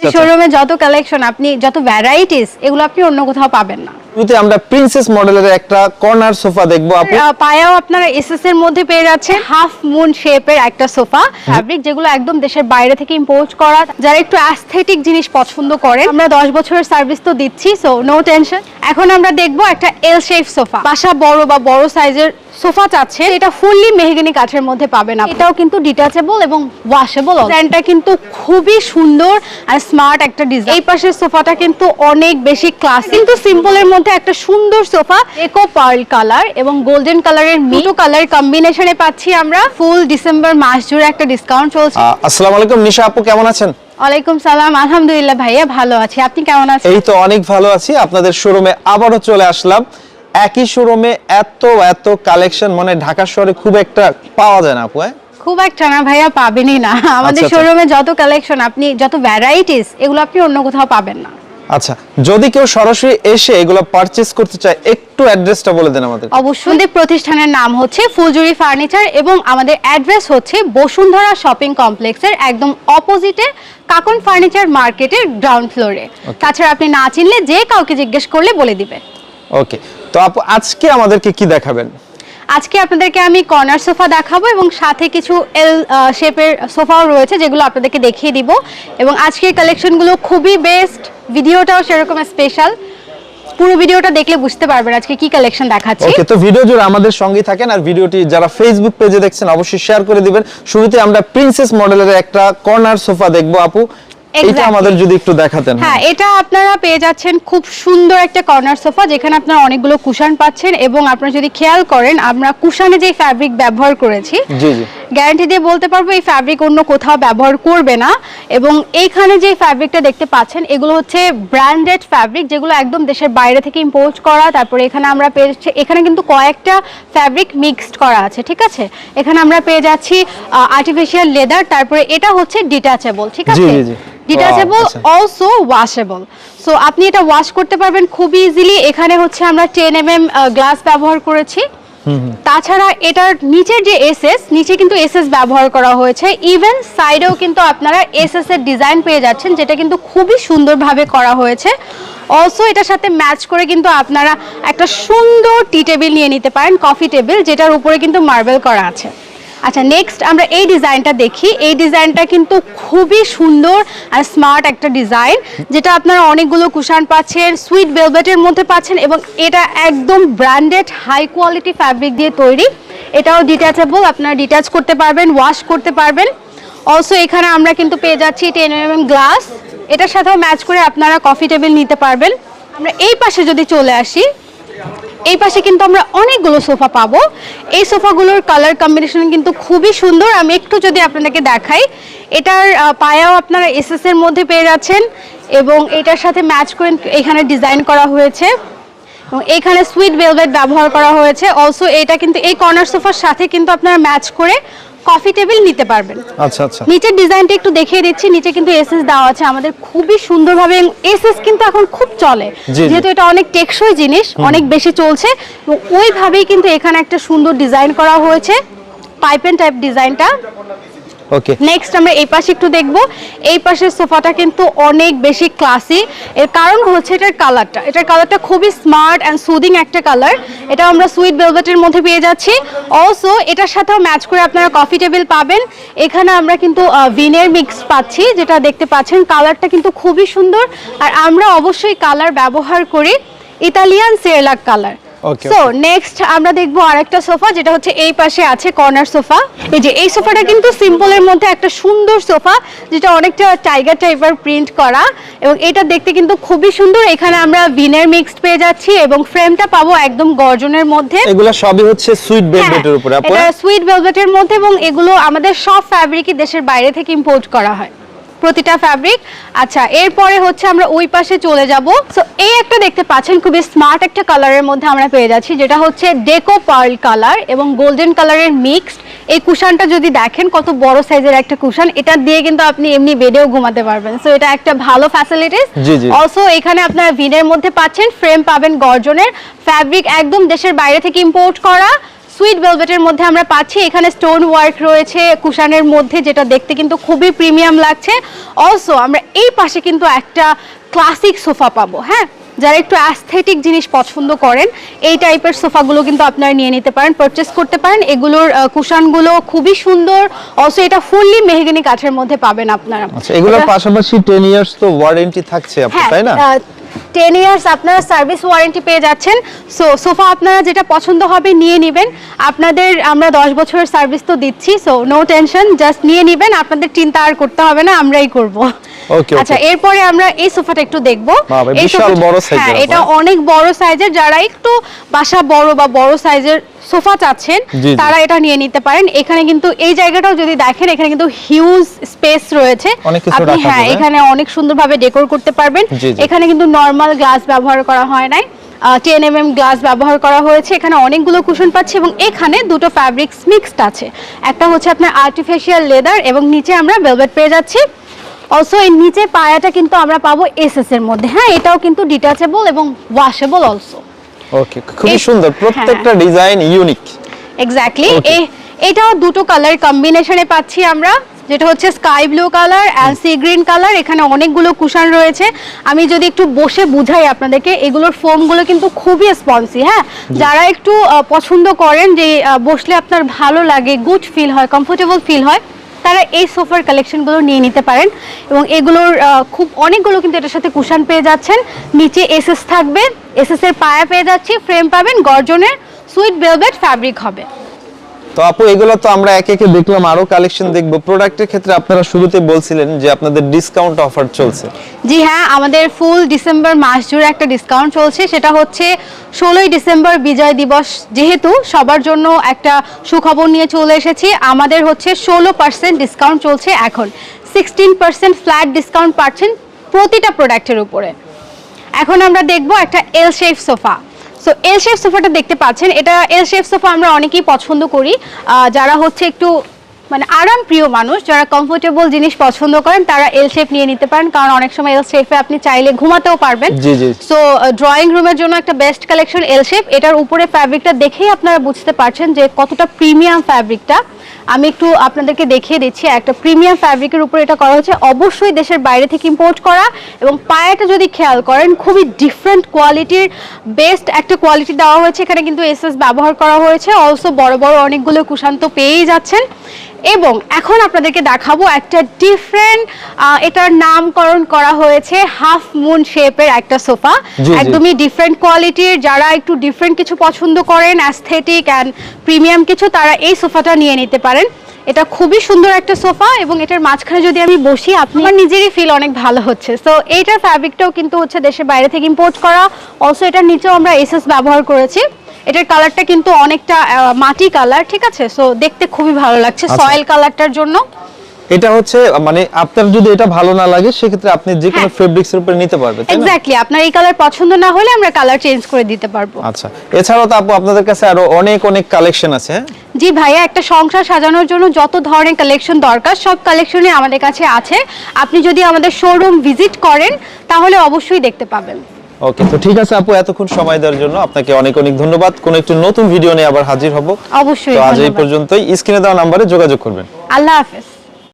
আচ্ছা। শোরুমে যত কালেকশন আপনি যত ভ্যারাইটিস এগুলো আপনি অন্য কোথাও পাবেন না। শুরুতে আমরা প্রিন্সেস মডেলের একটা কর্নার সোফা দেখব আপু। পায়াও আপনারা এসএস এর মধ্যে পেয়ে যাচ্ছেন হাফ মুন শেপের একটা সোফা ফ্যাব্রিক যেগুলো একদম দেশের বাইরে থেকে ইম্পোর্ট করা। যারা একটু অ্যাস্থেটিক জিনিস পছন্দ করেন আমরা দশ বছরের সার্ভিস তো দিচ্ছি সো নো টেনশন এখন আমরা দেখব একটা এল শেপ সোফা বাসা বড় বা বড় সাইজের সোফা চাচ্ছে এটা ফুললি মেহগিনি কাঠের মধ্যে পাবেন আপনি। এটাও কিন্তু ডিটাচেবল এবং ওয়াশেবল ডিজাইনটা কিন্তু খুবই সুন্দর আর স্মার্ট একটা ডিজাইন এই পাশের সোফাটা কিন্তু অনেক বেশি ক্লাস কিন্তু সিম্পলের মধ্যে একটা সুন্দর সোফা। একো পার্ল কালার এবং গোল্ডেন কালারের দুটো কালার কম্বিনেশনে পাচ্ছি আমরা। ফুল ডিসেম্বর মাস জুড়ে একটা ডিসকাউন্ট চলছে। আসসালামু আলাইকুম নিশা আপু কেমন আছেন? ওয়ালাইকুম সালাম আলহামদুলিল্লাহ ভাইয়া ভালো আছি। আপনি কেমন আছেন? এই তো অনেক ভালো আছি। আপনাদের শোরুমে আবারও চলে আসলাম। একই শোরুমে এত এত কালেকশন মানে ঢাকা শহরে খুব একটা পাওয়া যায় না আপু হ্যাঁ? খুব একটা না ভাইয়া পাবেনই না। আমাদের আচ্ছা। শোরুমে যত কালেকশন আপনি যত ভ্যারাইটিস এগুলো আপনি অন্য কোথাও পাবেন না। আচ্ছা যদি কেউ সরাসরি এসে এগুলো পারচেজ করতে চায় একটু অ্যাড্রেসটা বলে দেন আমাদের। অবশ্যই। প্রতিষ্ঠানের নাম হচ্ছে ফুলজুরি ফার্নিচার এবং আমাদের অ্যাড্রেস হচ্ছে বসুন্ধরা শপিং কমপ্লেক্সের একদম অপোজিটে কাকন ফার্নিচার মার্কেটের গ্রাউন্ড ফ্লোরে তাছাড়া আপনি না চিনলে যে কাউকে জিজ্ঞেস করলে বলে দিবে ওকে তো আপু আজকে আমাদেরকে কি দেখাবেন? আজকে আপনাদেরকে আমি কর্নার সোফা দেখাবো এবং সাথে কিছু এল শেপের সোফাও রয়েছে যেগুলো আপনাদেরকে দেখিয়ে দিব। এবং আজকের কালেকশনগুলো খুবই বেস্ট ভিডিওটাও সেরকম স্পেশাল পুরো ভিডিওটা দেখলে বুঝতে পারবেন আজকে কি কালেকশন দেখাচ্ছি। ওকে তো ভিডিও জুড়ে আমাদের সঙ্গেই থাকেন আর ভিডিওটি যারা ফেসবুক পেজে দেখছেন অবশ্যই শেয়ার করে দিবেন। শুরুতে আমরা প্রিন্সেস মডেলের একটা কর্নার সোফা দেখব আপু। এটা আমাদের যদি একটু দেখাতেন হ্যাঁ। এটা আপনারা পেয়ে যাচ্ছেন খুব সুন্দর একটা কর্নার সোফা যেখানে আপনারা অনেকগুলো কুশন পাচ্ছেন এবং আপনারা যদি খেয়াল করেন আমরা কুশনে যে ফ্যাব্রিক ব্যবহার করেছি জি জি। গ্যারান্টি দিয়ে বলতে পারব এই ফ্যাব্রিক অন্য কোথাও ব্যবহার করবে না এবং এইখানে যে ফ্যাব্রিকটা দেখতে পাচ্ছেন এগুলো হচ্ছে ব্র্যান্ডেড ফ্যাব্রিক যেগুলো একদম দেশের বাইরে থেকে ইম্পোর্ট করা তারপরে এখানে আমরা পেয়েছি এখানে কিন্তু কয়েকটা ফ্যাব্রিক মিক্সড করা আছে ঠিক আছে? এখানে আমরা পেয়ে যাচ্ছি আর্টিফিশিয়াল লেদার তারপরে এটা হচ্ছে ডিটাচেবল ঠিক আছে। ডিটাচেবল। অলসো ওয়াশেবল সো আপনি এটা ওয়াশ করতে পারবেন খুব ইজিলি এখানে হচ্ছে আমরা টেন এম এম গ্লাস ব্যবহার করেছি। তাছাড়া এটার নিচের যে এসএস নিচে কিন্তু এসএস ব্যবহার করা হয়েছে। ইভেন সাইডেও কিন্তু আপনারা এসএস এর ডিজাইন পেয়ে যাচ্ছেন যেটা কিন্তু খুবই সুন্দরভাবে করা হয়েছে। অলসো এটার সাথে ম্যাচ করে কিন্তু আপনারা একটা সুন্দর টি টেবিল নিয়ে নিতে পারেন কফি টেবিল যেটার উপরে কিন্তু মার্বেল করা আছে। আচ্ছা নেক্সট আমরা এই ডিজাইনটা দেখি। এই ডিজাইনটা কিন্তু খুবই সুন্দর আর স্মার্ট একটা ডিজাইন যেটা আপনারা অনেকগুলো কুশান পাচ্ছেন সুইট ভেলভেটের মধ্যে পাচ্ছেন এবং এটা একদম ব্র্যান্ডেড হাই কোয়ালিটি ফ্যাব্রিক দিয়ে তৈরি। এটাও ডিট্যাচেবল আপনারা ডিট্যাচ করতে পারবেন ওয়াশ করতে পারবেন। অলসো এখানে আমরা কিন্তু পেয়ে যাচ্ছি টেন এম গ্লাস এটার সাথেও ম্যাচ করে আপনারা কফি টেবিল নিতে পারবেন। আমরা এই পাশে যদি চলে আসি এই পাশে কিন্তু আমরা অনেকগুলো সোফা পাবো। এই সোফাগুলোর কালার কম্বিনেশন কিন্তু খুবই সুন্দর। আমি একটু যদি আপনাদেরকে দেখাই, এটার পায়াও আপনারা এস এর মধ্যে পেয়ে যাচ্ছেন এবং এটার সাথে ম্যাচ করে এখানে ডিজাইন করা হয়েছে। এখানে সুইট ভেলভেট ব্যবহার করা হয়েছে। অলসো এটা কিন্তু এই কর্নার সোফার সাথে কিন্তু আপনারা ম্যাচ করে কফি টেবিল নিতে পারবেন। আচ্ছা আচ্ছা। নিচের ডিজাইনটা একটু দেখিয়ে দিচ্ছি নিচে কিন্তু এসএস দেওয়া আছে। আমাদের খুবই সুন্দরভাবে এসএস কিন্তু এখন খুব চলে। যেহেতু এটা অনেক টেকসই জিনিস অনেক বেশি চলছে। ওইভাবেই কিন্তু এখানে একটা সুন্দর ডিজাইন করা হয়েছে। পাইপেন টাইপ ডিজাইনটা। ওকে নেক্সট আমরা এই পাশে একটু দেখব। এই পাশের সোফাটা কিন্তু অনেক বেশি ক্লাসি এর কারণ হচ্ছে এটার কালারটা এটার কালারটা খুবই স্মার্ট অ্যান্ড সুদিং একটা কালার এটা আমরা সুইট ভেলভেটের মধ্যে পেয়ে যাচ্ছি। অলসো এটার সাথেও ম্যাচ করে আপনারা কফি টেবিল পাবেন। এখানে আমরা কিন্তু ভিনের মিক্স পাচ্ছি, যেটা দেখতে পাচ্ছেন কালারটা কিন্তু খুবই সুন্দর। আর আমরা অবশ্যই কালার ব্যবহার করি। Italian Cerelac colour so next আমরা দেখব আরেকটা সোফা যেটা হচ্ছে এই পাশে আছে কর্নার সোফা। এই যে এই সোফাটা কিন্তু সিম্পলের মধ্যে একটা সুন্দর সোফা যেটা অনেকটা টাইগার টাইপের প্রিন্ট করা। এবং এটা দেখতে কিন্তু খুবই সুন্দর। এখানে আমরা ভিনের মিক্সড পেয়ে যাচ্ছি এবং ফ্রেমটা পাবো একদম গর্জনের মধ্যে। এগুলা সবই হচ্ছে সুইট ভেলভেটের উপরে। এটা হ্যাঁ? সুইট ভেলভেটের মধ্যে এবং এগুলো আমাদের সব ফ্যাব্রিকই দেশের বাইরে থেকে ইম্পোর্ট করা হয়। প্রতিটা ফ্যাব্রিক আচ্ছা এরপরে হচ্ছে আমরা ওই পাশে চলে যাব। সো এই একটা দেখতে পাচ্ছেন খুবই স্মার্ট একটা কালারের মধ্যে আমরা পেয়ে যাচ্ছি যেটা হচ্ছে ডেকো পার্ল কালার এবং গোল্ডেন কালারের মিক্সড এই কুশানটা যদি দেখেন কত বড় সাইজের একটা কুশান এটা দিয়ে কিন্তু আপনি এমনি বেডেও ঘুমাতে পারবেন। সো এটা একটা ভালো ফ্যাসিলিটিস। অলসো এখানে আপনারা ভিনের মধ্যে পাচ্ছেন ফ্রেম পাবেন গর্জনের। ফ্যাব্রিক একদম দেশের বাইরে থেকে ইম্পোর্ট করা। সুইট ভেলভেটের মধ্যে আমরা পাচ্ছি। এখানে স্টোন ওয়ার্ক রয়েছে কুশানের মধ্যে যেটা দেখতে কিন্তু খুবই প্রিমিয়াম লাগছে। অলসো আমরা এই পাশে কিন্তু একটা ক্লাসিক সোফা পাবো হ্যাঁ? যারা একটু অ্যাস্থেটিক জিনিস পছন্দ করেন এই টাইপের সোফাগুলো কিন্তু আপনারা নিয়ে নিতে পারেন পারচেস করতে পারেন। এগুলোর কুশানগুলো খুবই সুন্দর। অলসো এটা ফুললি মেহগিনি কাঠের মধ্যে পাবেন আপনারা। আচ্ছা এগুলোর পাশাপাশি টেন ইয়ার্স তো ওয়ারেন্টি থাকছে আপু হ্যাঁ তাই না? টেন ইয়ার্স আপনারা সার্ভিস ওয়ারেন্টি পেয়ে যাচ্ছেন। সো সোফা আপনারা যেটা পছন্দ হবে নিয়ে নেবেন। আপনাদের আমরা দশ বছরের সার্ভিস তো দিচ্ছি সো নো টেনশন জাস্ট নিয়ে নেবেন। আপনাদের চিন্তা আর করতে হবে না, আমরাই করব। আচ্ছা এরপরে আমরা এই সোফাটা একটু দেখব। বিশাল বড় size হ্যাঁ এটা অনেক বড় সাইজের যারা একটু বাসা বড় বা বড় সাইজের সোফা চাচ্ছেন। তারা এটা নিয়ে নিতে পারেন। এখানে কিন্তু এই জায়গাটাও যদি দেখেন এখানে কিন্তু হিউজ স্পেস রয়েছে। আপনি হ্যাঁ এখানে অনেক সুন্দরভাবে ডেকোর করতে পারবেন। এখানে কিন্তু নর্মাল গ্লাস ব্যবহার করা হয় নাই। টেন এম এম গ্লাস ব্যবহার করা হয়েছে। এখানে অনেকগুলো কুশন পাচ্ছি এবং এখানে দুটো ফ্যাব্রিক্স মিক্সড আছে। একটা হচ্ছে আপনার আর্টিফিশিয়াল লেদার এবং নিচে আমরা ভেলভেট পেয়ে যাচ্ছি। অলসো এই নিচে পায়াটা কিন্তু আমরা পাবো এসএস এর মধ্যে। হ্যাঁ এটাও কিন্তু ডিটাচেবল এবং ওয়াশেবল অলসো ওকে খুবই সুন্দর। প্রত্যেকটা ডিজাইন ইউনিক এক্স্যাক্টলি. এটাও দুটো কালার কম্বিনেশনে পাচ্ছি আমরা। যেটা হচ্ছে sky blue colour and sea green colour এখানে অনেকগুলো কুশন রয়েছে। আমি যদি একটু বসে বুঝাই আপনাদেরকে এগুলোর ফোমগুলো কিন্তু খুবই স্পঞ্জি হ্যাঁ? যারা একটু পছন্দ করেন যে বসলে আপনার ভালো লাগে গুড ফিল হয় কমফোর্টেবল ফিল হয় তারা এই সোফার কালেকশনগুলো নিয়ে নিতে পারেন এবং এগুলোর খুব অনেকগুলো কিন্তু এটার সাথে কুশান পেয়ে যাচ্ছেন। নিচে এসএস থাকবে এসএস এর পায়া পেয়ে যাচ্ছি ফ্রেম পাবেন, গর্জনের সুইট বেলভেট ফ্যাব্রিক হবে। তো আপু, এগুলো তো আমরা একে একে দেখলাম, আরও কালেকশন দেখব। প্রোডাক্টের ক্ষেত্রে আপনারা শুরুতে বলছিলেন যে আপনাদের ডিসকাউন্ট অফার চলছে। জি হ্যাঁ আমাদের ফুল ডিসেম্বর মাস জুড়ে একটা ডিসকাউন্ট চলছে, সেটা হচ্ছে ষোলোই ডিসেম্বর বিজয় দিবস। যেহেতু সবার জন্য একটা সুখবর নিয়ে চলে এসেছি, আমাদের হচ্ছে ষোলো পার্সেন্ট ডিসকাউন্ট চলছে এখন। সিক্সটিন পার্সেন্ট ফ্ল্যাট ডিসকাউন্ট পাচ্ছেন প্রতিটা প্রোডাক্টের উপরে। এখন আমরা দেখব একটা L shape sofa so L shape সোফাটা দেখতে পাচ্ছেন। এটা এল শেপ সোফা আমরা অনেকেই পছন্দ করি। যারা হচ্ছে একটু মানে আরাম প্রিয় মানুষ যারা কমফোর্টেবল জিনিস পছন্দ করেন তারা এল শেপ নিয়ে নিতে পারেন কারণ অনেক সময় এল শেপে আপনি চাইলে ঘুমাতেও পারবেন। সো ড্রয়িং রুমের জন্য একটা বেস্ট কালেকশন এল শেপ এটার উপরে ফ্যাব্রিকটা দেখেই আপনারা বুঝতে পারছেন যে কতটা প্রিমিয়াম ফ্যাব্রিকটা আমি একটু আপনাদেরকে দেখিয়ে দিচ্ছি একটা প্রিমিয়াম ফ্যাব্রিকের উপরে এটা করা হচ্ছে অবশ্যই দেশের বাইরে থেকে ইম্পোর্ট করা এবং পায়াটা যদি খেয়াল করেন খুবই ডিফারেন্ট কোয়ালিটির বেস্ট একটা কোয়ালিটি দেওয়া হয়েছে। এখানে কিন্তু এসএস ব্যবহার করা হয়েছে। অলসো বড় বড় অনেকগুলো কুশান্ত পেয়েই যাচ্ছেন। এবং এখন আপনাদেরকে দেখাবো একটা ডিফারেন্ট এটার নামকরণ করা হয়েছে হাফ মুন শেপের একটা সোফা। একদমই ডিফারেন্ট কোয়ালিটির যারা একটু ডিফারেন্ট কিছু পছন্দ করেন অ্যাস্থেটিক অ্যান্ড প্রিমিয়াম কিছু তারা এই সোফাটা নিয়ে নিতে পারেন। এটা খুবই সুন্দর একটা সোফা এবং এটার মাঝখানে যদি আমি বসি আপনার নিজেরই ফিল অনেক ভালো হচ্ছে। সো এইটার ফ্যাব্রিকটাও কিন্তু হচ্ছে দেশের বাইরে থেকে ইম্পোর্ট করা। অলসো এটার নিচেও আমরা এসএস ব্যবহার করেছি। এটার কালারটা কিন্তু অনেকটা মাটি কালার ঠিক আছে? সো দেখতে খুবই ভালো লাগছে আচ্ছা। সয়েল কালারটার জন্য। এটা হচ্ছে মানে আপনার যদি এটা ভালো না লাগে সেক্ষেত্রে আপনি যে কোনো হ্যাঁ। ফেব্রিক্স এর উপরে নিতে পারবেন এক্স্যাক্টলি আপনার এই কালার পছন্দ না হলে আমরা কালার চেঞ্জ করে দিতে পারব। আচ্ছা এছাড়াও তো আপু আপনাদের কাছে আরও অনেক অনেক কালেকশন আছে হ্যাঁ? জি ভাইয়া একটা সংসার সাজানোর জন্য যত ধরনের কালেকশন দরকার সব কালেকশনই আমাদের কাছে আছে। আপনি যদি আমাদের শোরুম ভিজিট করেন তাহলে অবশ্যই দেখতে পাবেন। ওকে তো ঠিক আছে আপু এতক্ষণ সময় দেওয়ার জন্য আপনাকে অনেক অনেক ধন্যবাদ। কোন একটু নতুন ভিডিও নিয়ে আবার হাজির হব। অবশ্যই তো আজ এই পর্যন্তই। স্ক্রিনে দেওয়া নম্বরে যোগাযোগ করবেন। আল্লাহ হাফেজ।